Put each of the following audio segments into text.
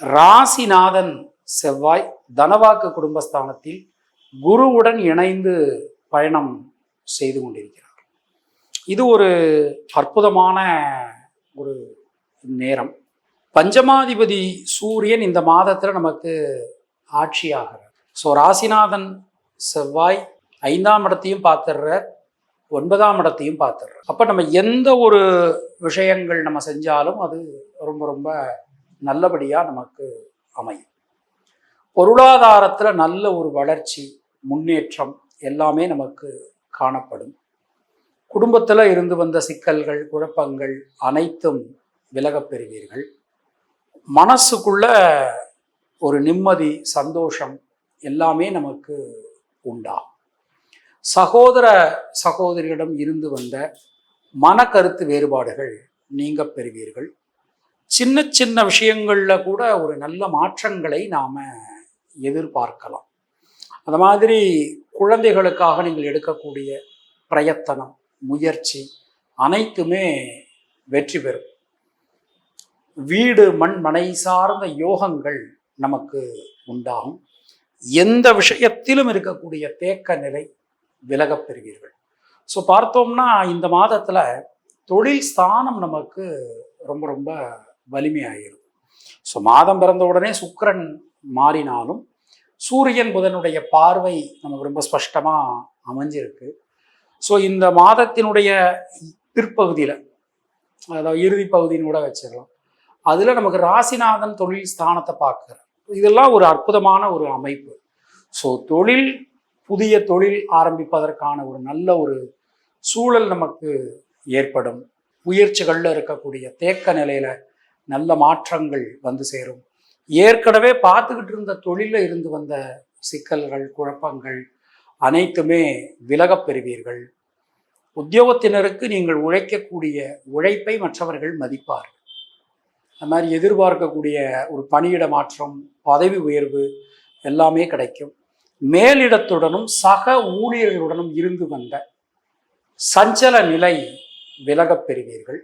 ராசிநாதன் செவ்வாய் தனவாக்கு குடும்பஸ்தானத்தில் குருவுடன் இணைந்து பயணம் செய்து கொண்டிருக்கிறார். இது ஒரு அற்புதமான ஒரு நேரம். பஞ்சமாதிபதி சூரியன் இந்த மாதத்தில் நமக்கு ஆட்சியாகிறார். ஸோ ராசிநாதன் செவ்வாய் ஐந்தாம் இடத்தையும் பார்த்துடுறார். ஒன்பதாம் இடத்தையும் பார்த்துடுறோம். அப்போ நம்ம எந்த ஒரு விஷயங்கள் நம்ம செஞ்சாலும் அது ரொம்ப ரொம்ப நல்லபடியாக நமக்கு அமையும். பொருளாதாரத்தில் நல்ல ஒரு வளர்ச்சி முன்னேற்றம் எல்லாமே நமக்கு காணப்படும். குடும்பத்தில் இருந்து வந்த சிக்கல்கள் குழப்பங்கள் அனைத்தும் விலகப் பெறுவீர்கள். மனசுக்குள்ள ஒரு நிம்மதி சந்தோஷம் எல்லாமே நமக்கு உண்டாகும். சகோதர சகோதரியிடம் இருந்து வந்த மனக்கருத்து வேறுபாடுகள் நீங்க பெறுவீர்கள். சின்ன சின்ன விஷயங்களில் கூட ஒரு நல்ல மாற்றங்களை நாம் எதிர்பார்க்கலாம். அந்த மாதிரி குழந்தைகளுக்காக நீங்கள் எடுக்கக்கூடிய பிரயத்தனம் முயற்சி அனைத்துமே வெற்றி பெறும். வீடு மண் மனை சார்ந்த யோகங்கள் நமக்கு உண்டாகும். எந்த விஷயத்திலும் இருக்கக்கூடிய தேக்க நிலை விலகப் பெறுவீர்கள். ஸோ பார்த்தோம்னா இந்த மாதத்தில் தொழில் ஸ்தானம் நமக்கு ரொம்ப ரொம்ப வலிமையாகிருக்கும் ஸோ மாதம் பிறந்த உடனே சுக்கிரன் மாறினாலும் சூரியன் புதனுடைய பார்வை நமக்கு ரொம்ப ஸ்பஷ்டமாக அமைஞ்சிருக்கு. ஸோ இந்த மாதத்தினுடைய பிற்பகுதியில் அதாவது இறுதி பகுதின்னு கூட வச்சிடலாம் அதில் நமக்கு ராசிநாதன் தொழில் ஸ்தானத்தை பார்க்குறார். இதெல்லாம் ஒரு அற்புதமான ஒரு அமைப்பு. ஸோ தொழில் புதிய தொழில் ஆரம்பிப்பதற்கான ஒரு நல்ல ஒரு சூழல் நமக்கு ஏற்படும். முயற்சிகளில் இருக்கக்கூடிய தேக்க நிலையில நல்ல மாற்றங்கள் வந்து சேரும். ஏற்கனவே பார்த்துக்கிட்டு இருந்த தொழிலில் இருந்து வந்த சிக்கல்கள் குழப்பங்கள் அனைத்துமே விலகப் பெறுவீர்கள். உத்தியோகத்தினருக்கு நீங்கள் உழைக்கக்கூடிய உழைப்பை மற்றவர்கள் மதிப்பார்கள் அது மாதிரி எதிர்பார்க்கக்கூடிய ஒரு பணியிட மாற்றம் பதவி உயர்வு எல்லாமே கிடைக்கும். மேலிடத்துடனும் சக ஊழியர்களுடனும் இருந்து வந்த சஞ்சல நிலை விலகப் பெறுவீர்கள்.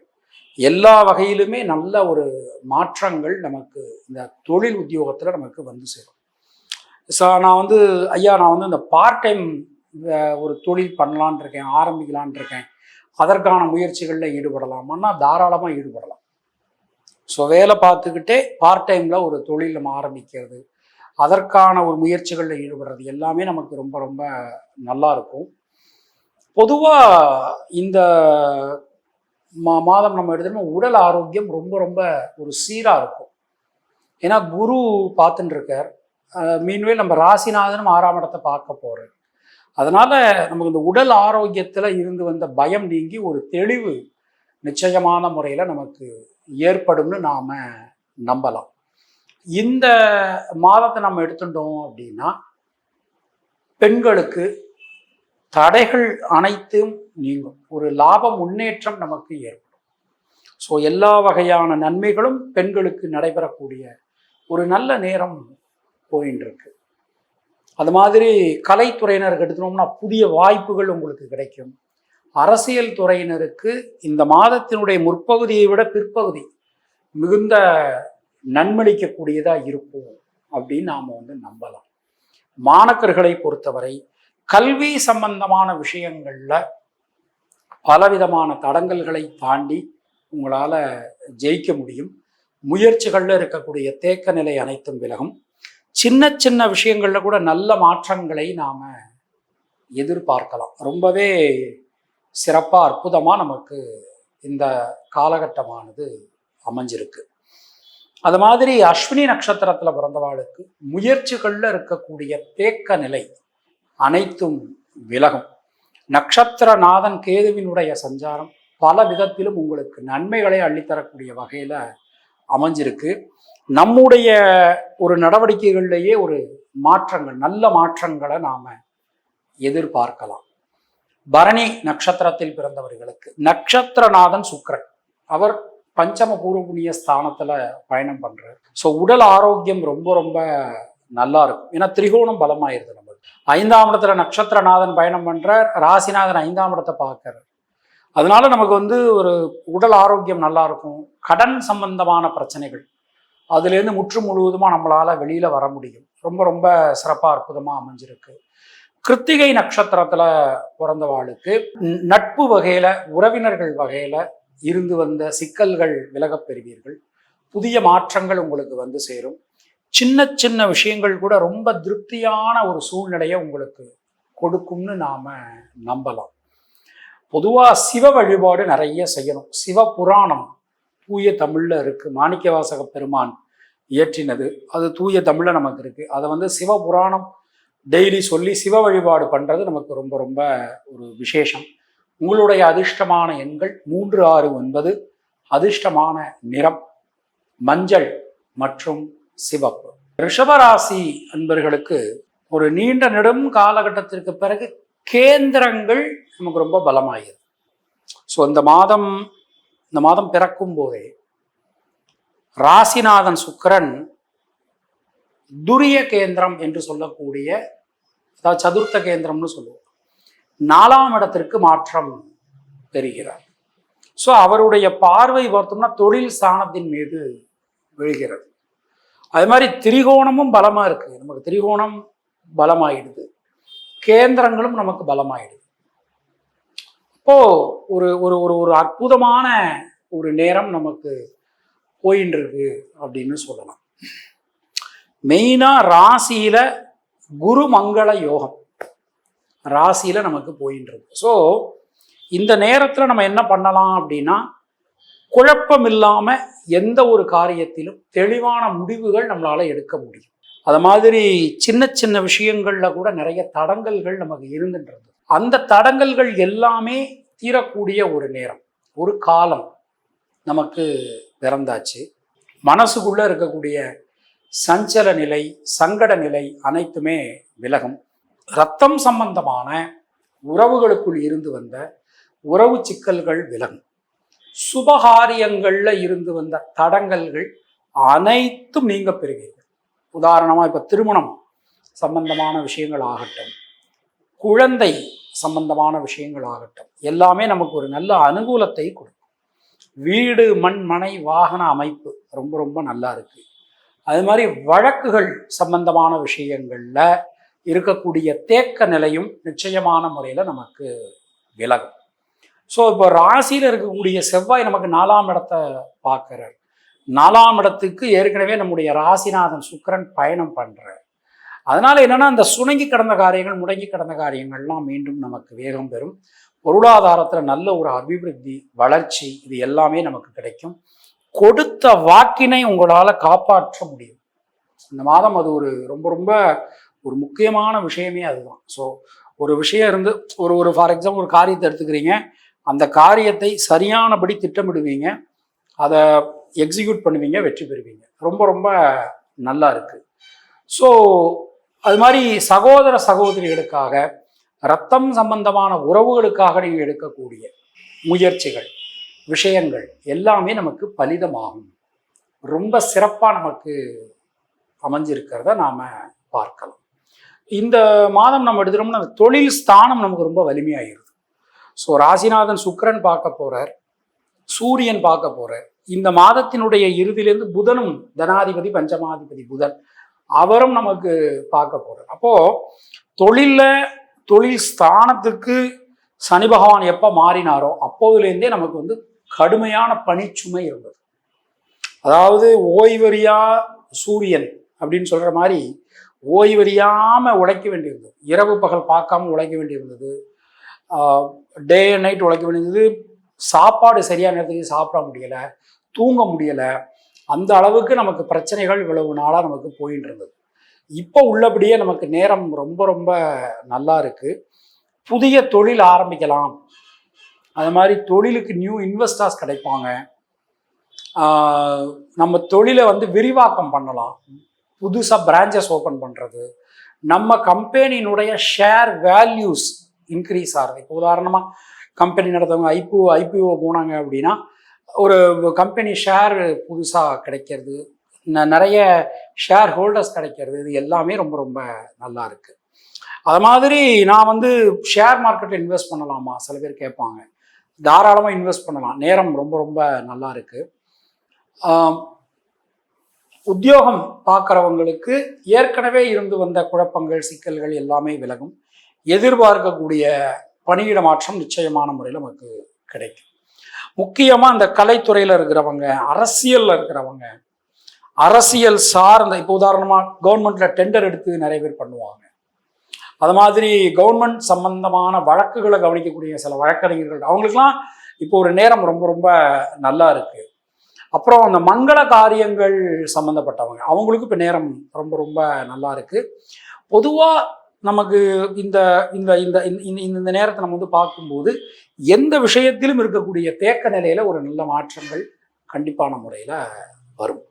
எல்லா வகையிலுமே நல்ல ஒரு மாற்றங்கள் நமக்கு இந்த தொழில் உத்தியோகத்தில் நமக்கு வந்து சேரும். ஸோ நான் வந்து ஐயா நான் வந்து இந்த பார்ட் டைம் ஒரு தொழில் பண்ணலான் இருக்கேன் ஆரம்பிக்கலான் இருக்கேன். அதற்கான முயற்சிகளில் ஈடுபடலாமான்னா தாராளமாக ஈடுபடலாம். ஸோ வேலை பார்த்துக்கிட்டே பார்ட் டைமில் ஒரு தொழில் நம்ம ஆரம்பிக்கிறது. அதற்கான ஒரு முயற்சிகளில் ஈடுபடுறது எல்லாமே நமக்கு ரொம்ப ரொம்ப நல்லா இருக்கும். பொதுவாக இந்த மா மாதம் நம்ம எடுத்துட்டோம் உடல் ஆரோக்கியம் ரொம்ப ரொம்ப ஒரு சீராக இருக்கும். ஏன்னா குரு பார்த்துட்டு இருக்கார் மீன்வேல் நம்ம ராசிநாதனும் ஆறாம் இடத்தை பார்க்க போகிறோம் அதனால் நமக்கு இந்த உடல் ஆரோக்கியத்தில் இருந்து வந்த பயம் நீங்கி ஒரு தெளிவு நிச்சயமான முறையில் நமக்கு ஏற்படும்னு நாம் நம்பலாம். இந்த மாதத்தை நம்ம எடுத்துட்டோம் அப்படின்னா பெண்களுக்கு தடைகள் அனைத்தும் நீங்கும். ஒரு லாப முன்னேற்றம் நமக்கு ஏற்படும். ஸோ எல்லா வகையான நன்மைகளும் பெண்களுக்கு நடைபெறக்கூடிய ஒரு நல்ல நேரம் போயின்னு இருக்கு அது மாதிரி கலைத்துறையினருக்கு எடுத்துனோம்னா புதிய வாய்ப்புகள் உங்களுக்கு கிடைக்கும். அரசியல் துறையினருக்கு இந்த மாதத்தினுடைய முற்பகுதியை விட பிற்பகுதி மிகுந்த நன்மளிக்கக்கூடியதாக இருக்கும் அப்படின்னு நாம் வந்து நம்பலாம். மாணக்கர்களை பொறுத்தவரை கல்வி சம்பந்தமான விஷயங்களில் பலவிதமான தடங்கல்களை தாண்டி உங்களால் ஜெயிக்க முடியும். முயற்சிகளில் இருக்கக்கூடிய தேக்க நிலை அனைத்தும் விலகும். சின்ன சின்ன விஷயங்களில் கூட நல்ல மாற்றங்களை நாம் எதிர்பார்க்கலாம். ரொம்பவே சிறப்பாக அற்புதமாக நமக்கு இந்த காலகட்டமானது அமைஞ்சிருக்கு. அது மாதிரி அஸ்வினி நட்சத்திரத்தில் பிறந்தவாளுக்கு முயற்சிகளில் இருக்கக்கூடிய தேக்க நிலை அனைத்தும் விலகும். நட்சத்திரநாதன் கேதுவினுடைய சஞ்சாரம் பல விதத்திலும் உங்களுக்கு நன்மைகளை அள்ளித்தரக்கூடிய வகையில் அமைஞ்சிருக்கு. நம்முடைய ஒரு நடவடிக்கைகள்லேயே ஒரு மாற்றங்கள் நல்ல மாற்றங்களை நாம் எதிர்பார்க்கலாம். பரணி நட்சத்திரத்தில் பிறந்தவர்களுக்கு நட்சத்திரநாதன் சுக்கரன். அவர் பஞ்சம பூர்வ புண்ணிய ஸ்தானத்துல பயணம் பண்றாரு. ஸோ உடல் ஆரோக்கியம் ரொம்ப ரொம்ப நல்லா இருக்கும். ஏன்னா திரிகோணம் பலமாயிருது நம்மளுக்கு. ஐந்தாம் இடத்துல நட்சத்திரநாதன் பயணம் பண்றார். ராசிநாதன் ஐந்தாம் இடத்தை பார்க்கறார். அதனால நமக்கு வந்து ஒரு உடல் ஆரோக்கியம் நல்லா இருக்கும். கடன் சம்பந்தமான பிரச்சனைகள். அதுலேருந்து முற்று முழுவதுமாக நம்மளால் வெளியில் வர முடியும். ரொம்ப ரொம்ப சிறப்பாக அற்புதமாக அமைஞ்சிருக்கு. கிருத்திகை நட்சத்திரத்தில் பிறந்தவாளுக்கு நட்பு வகையில் உறவினர்கள் வகையில் இருந்து வந்த சிக்கல்கள் விலகப் பெறுவீர்கள். புதிய மாற்றங்கள் உங்களுக்கு வந்து சேரும். சின்ன சின்ன விஷயங்கள் கூட ரொம்ப திருப்தியான ஒரு சூழ்நிலையை உங்களுக்கு கொடுக்கும்னு நாம் நம்பலாம். பொதுவாக சிவ வழிபாடு நிறைய செய்யணும். சிவ புராணம் தூய தமிழில் இருக்குது மாணிக்கவாசக பெருமான் இயற்றினது. அது தூய தமிழில் நமக்கு இருக்குது அதை வந்து சிவ புராணம் டெய்லி சொல்லி சிவ வழிபாடு பண்ணுறது நமக்கு ரொம்ப ரொம்ப ஒரு விசேஷம். உங்களுடைய அதிர்ஷ்டமான எண்கள் மூன்று ஆறு ஒன்பது. அதிர்ஷ்டமான நிறம் மஞ்சள் மற்றும் சிவப்பு. ரிஷபராசி அன்பர்களுக்கு ஒரு நீண்ட நெடும் காலகட்டத்திற்கு பிறகு கேந்திரங்கள் நமக்கு ரொம்ப பலமாகிறது ஸோ இந்த மாதம் இந்த மாதம் பிறக்கும் போதே ராசிநாதன் சுக்கிரன் துரிய கேந்திரம் என்று சொல்லக்கூடிய அதாவது சதுர்த்த கேந்திரம்னு சொல்லுவோம். நாலாம் இடத்திற்கு மாற்றம் பெறுகிறார். ஸோ அவருடைய பார்வை பார்த்தோம்னா தொழில் ஸ்தானத்தின் மீது விழுகிறது. அது மாதிரி திரிகோணமும் பலமா இருக்கு. நமக்கு திரிகோணம் பலமாயிடுது. கேந்திரங்களும் நமக்கு பலமாயிடுது. இப்போ ஒரு ஒரு ஒரு ஒரு அற்புதமான ஒரு நேரம் நமக்கு போயின்னு இருக்கு அப்படின்னு சொல்லலாம். மெயினா ராசியில குரு மங்கள யோகம். ராசியில் நமக்கு போயின்னு இருக்கு ஸோ இந்த நேரத்தில் நம்ம என்ன பண்ணலாம் அப்படின்னா குழப்பம் இல்லாமல் எந்த ஒரு காரியத்திலும் தெளிவான முடிவுகள் நம்மளால எடுக்க முடியும். அது மாதிரி சின்ன சின்ன விஷயங்களில் கூட நிறைய தடங்கல்கள் நமக்கு இருந்துன்றது. அந்த தடங்கல்கள் எல்லாமே தீரக்கூடிய ஒரு நேரம் ஒரு காலம் நமக்கு பிறந்தாச்சு. மனசுக்குள்ளே இருக்கக்கூடிய சஞ்சல நிலை சங்கட நிலை அனைத்துமே விலகும். ரத்தம் சம்பந்தமான உறவுகளுக்குள் இருந்து வந்த உறவு சிக்கல்கள் விலகும். சுபகாரியங்களில் இருந்து வந்த தடங்கல்கள் அனைத்தும் நீங்க பெறுவீர்கள். உதாரணமாக இப்போ திருமணம் சம்பந்தமான விஷயங்கள் ஆகட்டும் குழந்தை சம்பந்தமான விஷயங்கள் ஆகட்டும் எல்லாமே நமக்கு ஒரு நல்ல அனுகூலத்தை கொடுக்கும். வீடு மண் மனை வாகன அமைப்பு ரொம்ப ரொம்ப நல்லா இருக்கு. அது மாதிரி வழக்குகள் சம்பந்தமான விஷயங்களில் இருக்கக்கூடிய தேக்க நிலையும் நிச்சயமான முறையில் நமக்கு விலகும். ஸோ இப்போ ராசியில் இருக்கக்கூடிய செவ்வாய் நமக்கு நாலாம் இடத்தை பார்க்குறார். நாலாம் இடத்துக்கு ஏற்கனவே நம்முடைய ராசிநாதன் சுக்கிரன் பயணம் பண்ணுறார் அதனால் என்னென்னா அந்த சுணங்கி கடந்த காரியங்கள் முடங்கி கடந்த காரியங்கள்லாம் மீண்டும் நமக்கு வேகம் பெறும். பொருளாதாரத்தில் நல்ல ஒரு அபிவிருத்தி வளர்ச்சி இது எல்லாமே நமக்கு கிடைக்கும். கொடுத்த வாக்கினை உங்களால் காப்பாற்ற முடியும். இந்த மாதம் அது ஒரு ரொம்ப ரொம்ப ஒரு முக்கியமான விஷயமே அதுதான். ஸோ ஒரு விஷயம் இருந்து ஒரு ஒரு ஃபார் எக்ஸாம்பிள் ஒரு காரியத்தை எடுத்துக்கிறீங்க. அந்த காரியத்தை சரியானபடி திட்டமிடுவீங்க. அதை எக்ஸிக்யூட் பண்ணுவீங்க வெற்றி பெறுவீங்க. ரொம்ப ரொம்ப நல்லா இருக்குது ஸோ அது மாதிரி சகோதர சகோதரிகளுக்காக ரத்தம் சம்பந்தமான உறவுகளுக்காக நீங்கள் எடுக்கக்கூடிய முயற்சிகள் விஷயங்கள் எல்லாமே நமக்கு பலிதமாகும். ரொம்ப சிறப்பாக நமக்கு அமைஞ்சிருக்கிறத நாம் பார்க்கலாம். இந்த மாதம் நம்ம எடுத்துட்டோம்னா அந்த தொழில் ஸ்தானம் நமக்கு ரொம்ப வலிமையாயிருது. ஸோ ராசிநாதன் சுக்கிரன் பார்க்க போறார் சூரியன் பார்க்க போறார். இந்த மாதத்தினுடைய இறுதியிலேருந்து புதனும் தனாதிபதி பஞ்சமாதிபதி புதன் அவரும் நமக்கு பார்க்க போறார். அப்போ தொழிலில் தொழில் ஸ்தானத்துக்கு சனி பகவான் எப்போ மாறினாரோ அப்போதுலேருந்தே நமக்கு வந்து கடுமையான பணிச்சுமை இருந்தது. அதாவது ஓய்வறியா சூரியன் அப்படின்னு சொல்ற மாதிரி ஓய்வறியாமல் உழைக்க வேண்டியிருந்தது. இரவு பகல் பார்க்காம உழைக்க வேண்டியிருந்தது. டே அண்ட் நைட் உழைக்க வேண்டியது சாப்பாடு சரியான நேரத்துக்கு சாப்பிட முடியலை. தூங்க முடியலை. அந்த அளவுக்கு நமக்கு பிரச்சனைகள் இவ்வளவு நாளாக நமக்கு போயின்னு இருந்தது இப்போ உள்ளபடியே நமக்கு நேரம் ரொம்ப ரொம்ப நல்லா இருக்குது புதிய தொழில் ஆரம்பிக்கலாம். அது மாதிரி தொழிலுக்கு நியூ இன்வெஸ்டர்ஸ் கிடைப்பாங்க. நம்ம தொழிலை வந்து விரிவாக்கம் பண்ணலாம். புதுசாக பிரான்ச்சஸ் ஓப்பன் பண்ணுறது நம்ம கம்பெனியினுடைய ஷேர் வேல்யூஸ் இன்க்ரீஸ் ஆகுது. இப்போ உதாரணமாக கம்பெனி நடத்தவங்க ஐபிஓ ஐபிஓ போனாங்க அப்படின்னா ஒரு கம்பெனி ஷேர் புதுசாக கிடைக்கிறது. ந- நிறைய ஷேர் ஹோல்டர்ஸ் கிடைக்கிறது. இது எல்லாமே ரொம்ப ரொம்ப நல்லா இருக்கு. அது மாதிரி நான் வந்து ஷேர் மார்க்கெட்டில் இன்வெஸ்ட் பண்ணலாமா? சில பேர் கேட்பாங்க. தாராளமாக இன்வெஸ்ட் பண்ணலாம். நேரம் ரொம்ப ரொம்ப நல்லா இருக்குது உத்தியோகம் பார்க்குறவங்களுக்கு ஏற்கனவே இருந்து வந்த குழப்பங்கள் சிக்கல்கள் எல்லாமே விலகும். எதிர்பார்க்கக்கூடிய பணியிட மாற்றம் நிச்சயமான முறையில் நமக்கு கிடைக்கும். முக்கியமாக இந்த கலைத்துறையில் இருக்கிறவங்க அரசியலில் இருக்கிறவங்க அரசியல் சார்ந்த இப்போ உதாரணமாக கவர்மெண்ட்டில் டெண்டர் எடுத்து நிறைய பேர் பண்ணுவாங்க. அது மாதிரி கவர்மெண்ட் சம்பந்தமான வழக்குகளை கவனிக்கக்கூடிய சில வழக்கறிஞர்கள் அவங்களுக்குலாம் இப்போ ஒரு நேரம் ரொம்ப ரொம்ப நல்லா இருக்குது அப்புறம் அந்த மங்கள காரியங்கள் சம்மந்தப்பட்டவங்க அவங்களுக்கு இப்போ நேரம் ரொம்ப ரொம்ப நல்லா இருக்குது பொதுவாக நமக்கு இந்த இந்த இந்த இந்த- இந்த இந்த நேரத்தை நம்ம வந்து பார்க்கும்போது எந்த விஷயத்திலும் இருக்கக்கூடிய தேக்க நிலையில் ஒரு நல்ல மாற்றங்கள் கண்டிப்பான முறையில் வரும்.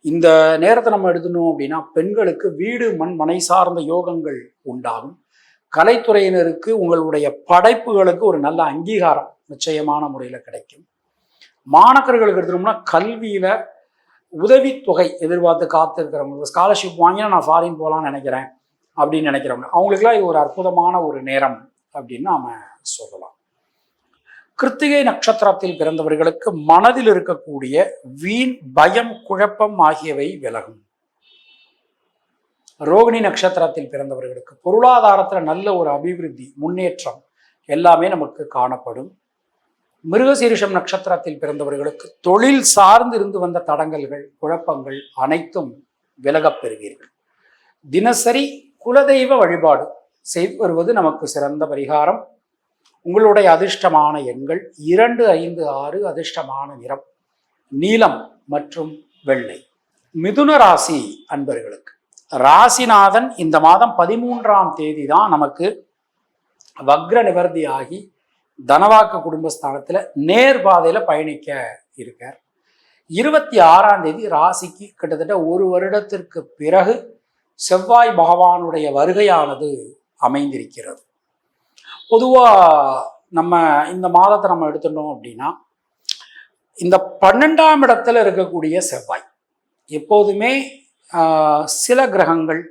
இந்த நேரத்தை நம்ம எடுத்துனோம் அப்படின்னா பெண்களுக்கு வீடு மண் மனை சார்ந்த யோகங்கள் உண்டாகும். கலைத்துறையினருக்கு உங்களுடைய படைப்புகளுக்கு ஒரு நல்ல அங்கீகாரம் நிச்சயமான முறையில் கிடைக்கும். மாணக்கர்களுக்கு எடுத்துட்டோம்னா கல்வியில் உதவித்தொகை எதிர்பார்த்து காத்திருக்கிறவங்க ஸ்காலர்ஷிப் வாங்கினா நான் ஃபாரின் போகலான்னு நினைக்கிறேன் அப்படின்னு நினைக்கிறவங்க. அவங்களுக்குலாம் இது ஒரு அற்புதமான ஒரு நேரம் அப்படின்னு நாம் சொல்லலாம். கிருத்திகை நட்சத்திரத்தில் பிறந்தவர்களுக்கு மனதில் இருக்கக்கூடிய வீண் பயம் குழப்பம் ஆகியவை விலகும். ரோகிணி நட்சத்திரத்தில் பிறந்தவர்களுக்கு பொருளாதாரத்தில் நல்ல ஒரு அபிவிருத்தி முன்னேற்றம் எல்லாமே நமக்கு காணப்படும். மிருகசீரிஷம் நட்சத்திரத்தில் பிறந்தவர்களுக்கு தொழில் சார்ந்து இருந்து வந்த தடங்கல்கள் குழப்பங்கள் அனைத்தும் விலகப் பெறுவீர்கள். தினசரி குலதெய்வ வழிபாடு செய்து வருவது நமக்கு சிறந்த பரிகாரம். உங்களுடைய அதிர்ஷ்டமான எண்கள் இரண்டு ஐந்து ஆறு அதிர்ஷ்டமான நிறம் நீலம் மற்றும் வெள்ளை. மிதுன ராசி அன்பர்களுக்கு ராசிநாதன் இந்த மாதம் பதிமூன்றாம் தேதி தான் நமக்கு வக்ர நிவர்த்தி ஆகி தனவாக்கு குடும்பஸ்தானத்துல நேர்பாதையில பயணிக்க இருக்கார். இருபத்தி ஆறாம் தேதி ராசிக்கு கிட்டத்தட்ட ஒரு வருடத்திற்கு பிறகு செவ்வாய் பகவானுடைய வருகையானது அமைந்திருக்கிறது. பொதுவா நம்ம இந்த மாதத்தை நம்ம எடுத்துட்டோம் அப்படின்னா இந்த பன்னெண்டாம் இடத்துல இருக்கக்கூடிய செவ்வாய் எப்போதுமே சில கிரகங்கள்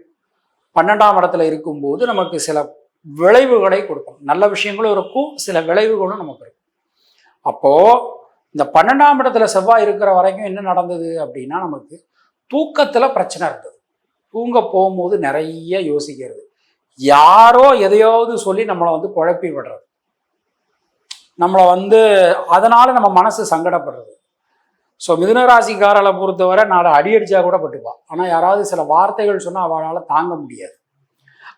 பன்னெண்டாம் இடத்துல இருக்கும்போது நமக்கு சில விளைவுகளை கொடுக்கும். நல்ல விஷயங்களும் இருக்கும் சில விளைவுகளும் நமக்கு இருக்கும். அப்போ இந்த பன்னெண்டாம் இடத்துல செவ்வாய் இருக்கிற வரைக்கும் என்ன நடந்தது அப்படின்னா நமக்கு தூக்கத்துல பிரச்சனை இருந்தது. தூங்க போகும்போது நிறைய யோசிக்கிறது. யாரோ எதையாவது சொல்லி நம்மளை வந்து குழப்பி விடுறது. நம்மளை வந்து அதனால நம்ம மனசு சங்கடப்படுறது. ஸோ மிதுனராசிக்காரரை பொறுத்தவரை நான் அடி அடிச்சா கூட பட்டுப்பா. ஆனால் யாராவது சில வார்த்தைகள் சொன்னால் அவளால் தாங்க முடியாது.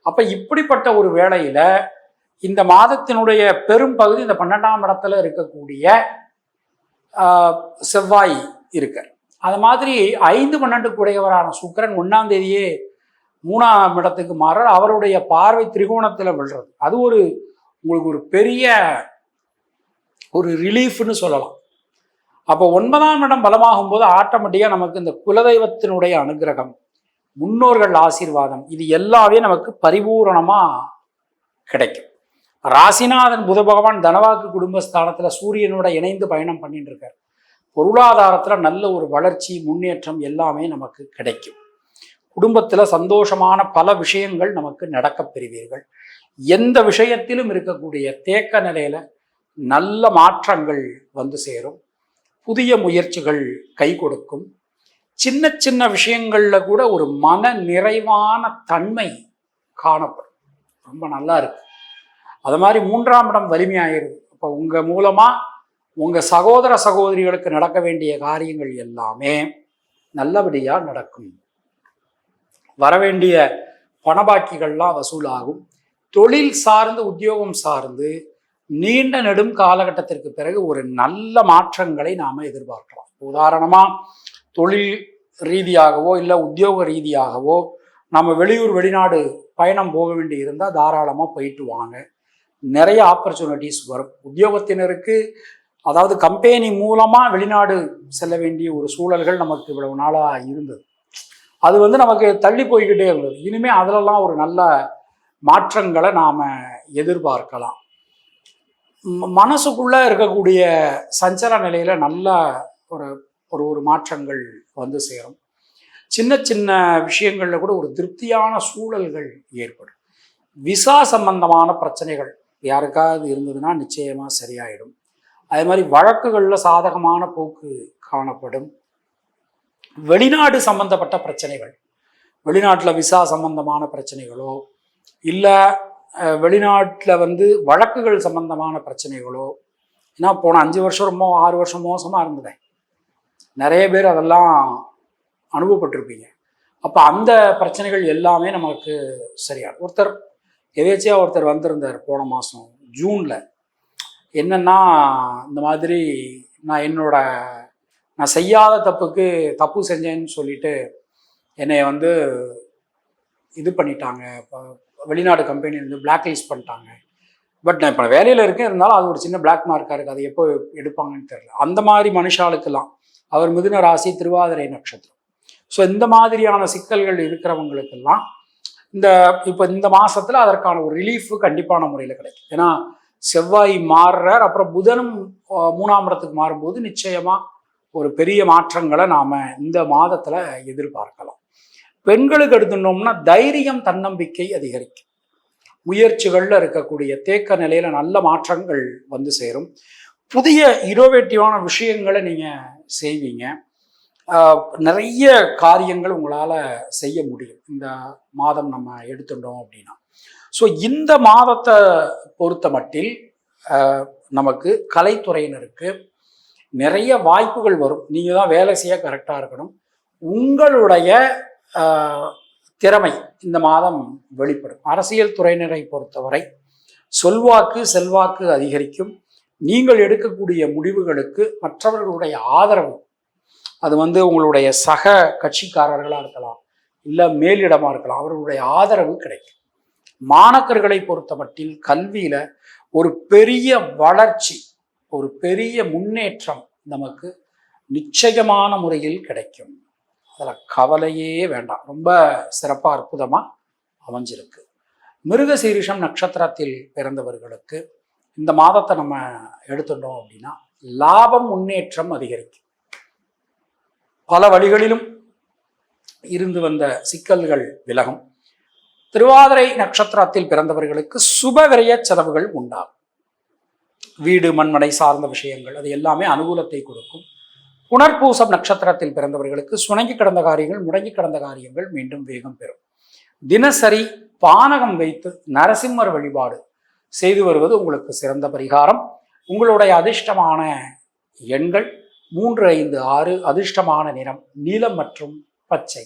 அப்போ இப்படிப்பட்ட ஒரு வேளையில இந்த மாதத்தினுடைய பெரும் பகுதி இந்த பன்னெண்டாம் இடத்துல இருக்கக்கூடிய செவ்வாய் இருக்கார். அது மாதிரி ஐந்து பன்னெண்டு உடையவரான சுக்கிரன் ஒன்றாம் தேதியே மூணாம் இடத்துக்கு மாறார் அவருடைய பார்வை திரிகோணத்தில் விழுறது. அது ஒரு உங்களுக்கு ஒரு பெரிய ஒரு ரிலீஃப்னு சொல்லலாம். அப்போ ஒன்பதாம் இடம் பலமாகும் போது ஆட்டோமேட்டிக்காக நமக்கு இந்த குலதெய்வத்தினுடைய அனுகிரகம் முன்னோர்கள் ஆசீர்வாதம். இது எல்லாமே நமக்கு பரிபூரணமாக கிடைக்கும். ராசிநாதன் புத பகவான் தனவாக்கு குடும்பஸ்தானத்துல சூரியனோட இணைந்து பயணம் பண்ணிட்டு இருக்கார் பொருளாதாரத்துல நல்ல ஒரு வளர்ச்சி முன்னேற்றம் எல்லாமே நமக்கு கிடைக்கும். குடும்பத்துல சந்தோஷமான பல விஷயங்கள் நமக்கு நடக்கப் பெறுவீர்கள். எந்த விஷயத்திலும் இருக்கக்கூடிய தேக்க நிலையில நல்ல மாற்றங்கள் வந்து சேரும். புதிய முயற்சிகள் கை கொடுக்கும். சின்ன சின்ன விஷயங்கள்ல கூட ஒரு மன நிறைவான தன்மை காணப்படும். ரொம்ப நல்லா இருக்கு. அது மாதிரி மூன்றாம் இடம் வலிமையாயிருது அப்ப உங்க மூலமா உங்க சகோதர சகோதரிகளுக்கு நடக்க வேண்டிய காரியங்கள் எல்லாமே நல்லபடியா நடக்கும். வரவேண்டிய பணபாக்கிகள்லாம் வசூலாகும். தொழில் சார்ந்து உத்தியோகம் சார்ந்து நீண்ட நெடும் காலகட்டத்திற்கு பிறகு ஒரு நல்ல மாற்றங்களை நாம எதிர்பார்க்கலாம். உதாரணமா தொழில் ரீதியாகவோ இல்லை உத்தியோக ரீதியாகவோ நம்ம வெளியூர் வெளிநாடு பயணம் போக வேண்டி இருந்தால் தாராளமாக போயிட்டு வாங்க. நிறைய ஆப்பர்ச்சுனிட்டிஸ் வரும். உத்தியோகத்தினருக்கு அதாவது கம்பெனி மூலமாக வெளிநாடு செல்ல வேண்டிய ஒரு சூழல்கள் நமக்கு இவ்வளவு நாளாக இருந்தது. அது வந்து நமக்கு தள்ளி போய்கிட்டே இருந்தது. இனிமே அதிலெல்லாம் ஒரு நல்ல மாற்றங்களை நாம் எதிர்பார்க்கலாம். மனசுக்குள்ளே இருக்கக்கூடிய சஞ்சல நிலையில் நல்ல ஒரு ஒரு ஒரு மாற்றங்கள் வந்து சேரும். சின்ன சின்ன விஷயங்களில் கூட ஒரு திருப்தியான சூழல்கள் ஏற்படும். விசா சம்பந்தமான பிரச்சனைகள் யாருக்காவது இருந்ததுன்னா நிச்சயமாக சரியாயிடும். அதே மாதிரி வழக்குகளில் சாதகமான போக்கு காணப்படும். வெளிநாடு சம்பந்தப்பட்ட பிரச்சனைகள். வெளிநாட்டில் விசா சம்பந்தமான பிரச்சனைகளோ இல்லை வெளிநாட்டில் வந்து வழக்குகள் சம்பந்தமான பிரச்சனைகளோ ஏன்னா போன அஞ்சு வருஷமோ ஆறு வருஷம் மோசமாக இருந்ததேன் நிறைய பேர் அதெல்லாம் அனுபவப்பட்டிருப்பீங்க. அப்போ அந்த பிரச்சனைகள் எல்லாமே நமக்கு சரியாக ஒருத்தர் எதேச்சியாக ஒருத்தர் வந்திருந்தார் போன மாதம் ஜூனில். என்னென்னா இந்த மாதிரி நான் என்னோட நான் செய்யாத தப்புக்கு தப்பு செஞ்சேன்னு சொல்லிட்டு என்னை வந்து இது பண்ணிட்டாங்க. இப்போ வெளிநாடு கம்பெனிலேருந்து வந்து பிளாக் லிஸ்ட் பண்ணிட்டாங்க. பட் நான் இப்போ வேலையில் இருக்கேன் இருந்தாலும் அது ஒரு சின்ன பிளாக் மார்க்காக இருக்குது அது எப்போ எடுப்பாங்கன்னு தெரில அந்த மாதிரி மனுஷாளுக்கெல்லாம் அவர் மிதுன ராசி திருவாதிரை நட்சத்திரம். ஸோ இந்த மாதிரியான சிக்கல்கள் இருக்கிறவங்களுக்கெல்லாம் இந்த இப்போ இந்த மாசத்துல அதற்கான ஒரு ரிலீஃப் கண்டிப்பான முறையில் கிடைக்கும். ஏன்னா செவ்வாய் மாறுறார் அப்புறம் புதனும் மூணாம் இடத்துக்கு மாறும்போது நிச்சயமா ஒரு பெரிய மாற்றங்களை நாம இந்த மாதத்துல எதிர்பார்க்கலாம். பெண்களுக்கு எடுத்துட்டோம்னா தைரியம் தன்னம்பிக்கை அதிகரிக்கும். முயற்சிகளில் இருக்கக்கூடிய தேக்க நிலையில நல்ல மாற்றங்கள் வந்து சேரும். புதிய இனோவேட்டிவான விஷயங்களை நீங்கள் செய்வீங்க. நிறைய காரியங்கள் உங்களால் செய்ய முடியும். இந்த மாதம் நம்ம எடுத்துட்டோம் அப்படின்னா. ஸோ இந்த மாதத்தை பொறுத்த மட்டில் நமக்கு கலைத்துறையினருக்கு நிறைய வாய்ப்புகள் வரும். நீங்கள் தான் வேலை செய்ய கரெக்டாக இருக்கணும். உங்களுடைய திறமை இந்த மாதம் வெளிப்படும். அரசியல் துறையினரை பொறுத்தவரை சொல்வாக்கு செல்வாக்கு அதிகரிக்கும். நீங்கள் எடுக்கக்கூடிய முடிவுகளுக்கு மற்றவர்களுடைய ஆதரவு. அது வந்து உங்களுடைய சக கட்சிக்காரர்களாக இருக்கலாம் இல்லை மேலிடமாக இருக்கலாம் அவர்களுடைய ஆதரவு கிடைக்கும். மாணக்கர்களை பொறுத்த மட்டில் கல்வியில் ஒரு பெரிய வளர்ச்சி ஒரு பெரிய முன்னேற்றம் நமக்கு நிச்சயமான முறையில் கிடைக்கும். அதில் கவலையே வேண்டாம். ரொம்ப சிறப்பாக அற்புதமாக அமைஞ்சிருக்கு. மிருகசீரிஷம் நட்சத்திரத்தில் பிறந்தவர்களுக்கு இந்த மாதத்தை நம்ம எடுத்துட்டோம் அப்படின்னா லாபம் முன்னேற்றம் அதிகரிக்கும். பல வழிகளிலும் இருந்து வந்த சிக்கல்கள் விலகும். திருவாதிரை நட்சத்திரத்தில் பிறந்தவர்களுக்கு சுப செலவுகள் உண்டாகும். வீடு மண்மனை சார்ந்த விஷயங்கள் அது எல்லாமே அனுகூலத்தை கொடுக்கும். புனர்பூசம் நட்சத்திரத்தில் பிறந்தவர்களுக்கு சுணங்கி கிடந்த காரியங்கள் முடங்கி கிடந்த காரியங்கள் மீண்டும் வேகம் பெறும். தினசரி பானகம் வைத்து நரசிம்மர் வழிபாடு செய்து வருவது உங்களுக்கு சிறந்த பரிகாரம். உங்களுடைய அதிர்ஷ்டமான எண்கள் மூன்று ஐந்து ஆறு அதிர்ஷ்டமான நிறம் நீலம் மற்றும் பச்சை.